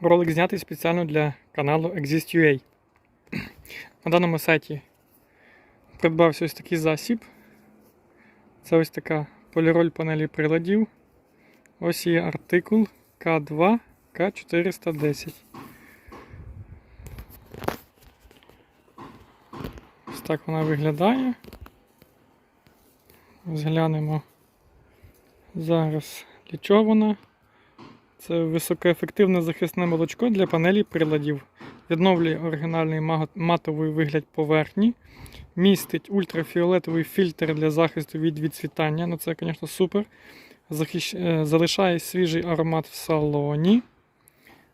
Ролик знятий спеціально для каналу Exist.ua. На даному сайті придбався ось такий засіб. Це ось така поліроль панелі приладів. Ось є артикул К2 К410. Ось так вона виглядає. Зглянемо зараз для чого вона. Це високоефективне захисне молочко для панелі приладів. Відновлює оригінальний матовий вигляд поверхні. Містить ультрафіолетовий фільтр для захисту від відцвітання. Ну це, звісно, супер. Захищ... е, Залишає свіжий аромат в салоні.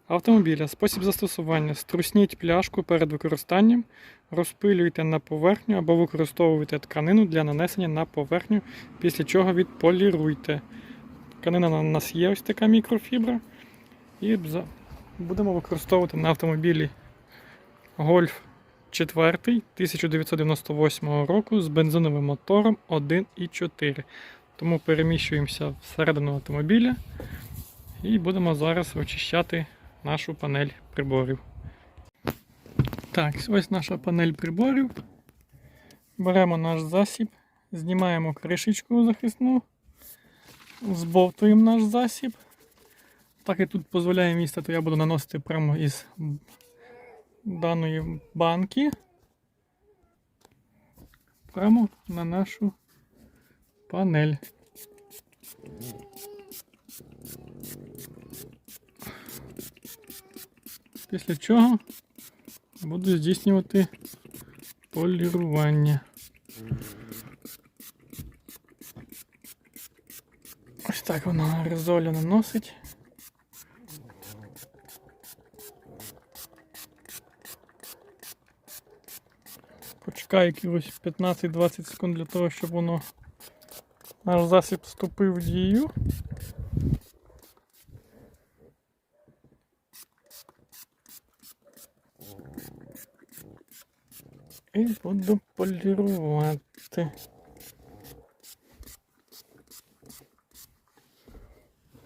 Автомобіля. Спосіб застосування. Струсніть пляшку перед використанням, розпилюйте на поверхню або використовуйте тканину для нанесення на поверхню, після чого відполіруйте. Тканина у нас є ось така мікрофібра. І будемо використовувати на автомобілі Golf 4 1998 року з бензиновим мотором 1,4. Тому переміщуємося всередину автомобіля і будемо зараз очищати нашу панель приборів. Так, ось наша панель приборів. Беремо наш засіб, знімаємо кришечку захисну, збовтуємо наш засіб. Так як тут дозволяє місце, то я буду наносити прямо із даної банки. Прямо на нашу панель. Після чого буду здійснювати полірування. Ось так воно аерозолю наносить. Почекаю якихось 15-20 секунд для того, щоб воно наш засіб вступив в дію. І буду полірувати.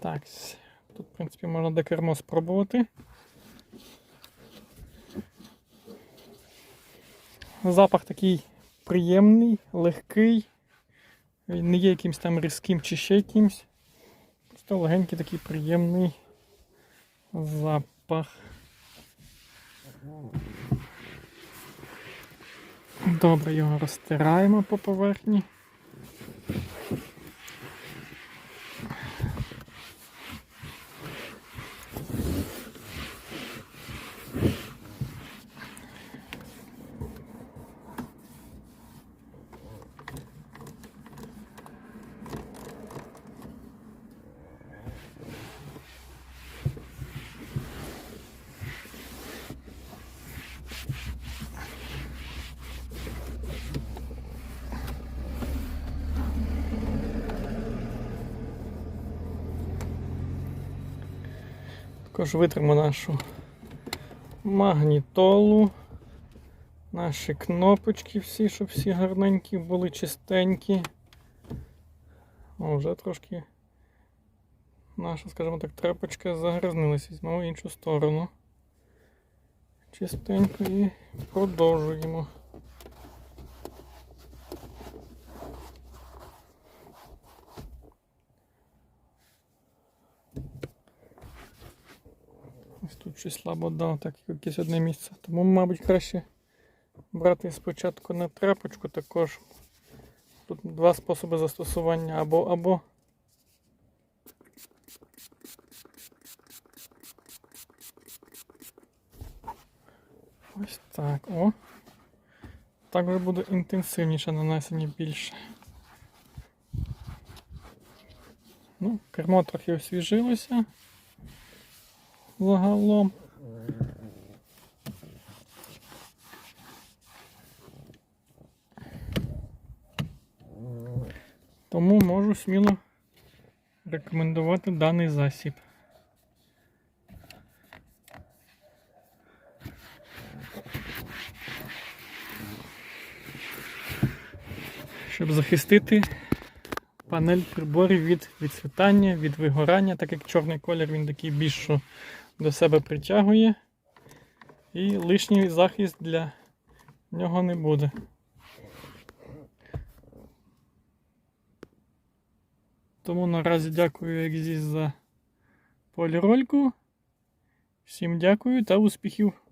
Так, тут, в принципі, можна декермо спробувати. Запах такий приємний, легкий, Він не є якимось там різким чи ще якимось. Просто легенький такий приємний запах. Добре, його розтираємо по поверхні. Також витримо нашу магнітолу, наші кнопочки всі, щоб всі гарненькі були чистенькі. О, вже трошки наша, скажімо так, тряпочка загрязнилася. Візьмемо в іншу сторону. Чистенько і продовжуємо. Ось тут щось слабо дав, так якесь одне місце. Тому, мабуть, краще брати спочатку на тряпочку також. Тут два способи застосування або або. Ось так. О. Так вже буде інтенсивніше нанесення більше. Ну, кермо трохи освіжилося загалом. Тому можу сміло рекомендувати даний засіб. Щоб захистити панель приборів від відцвітання, від вигорання, так як чорний колір він такий більш до себе притягує. І лишній захист для нього не буде. Тому наразі дякую Екзіс за полірольку. Всім дякую та успіхів!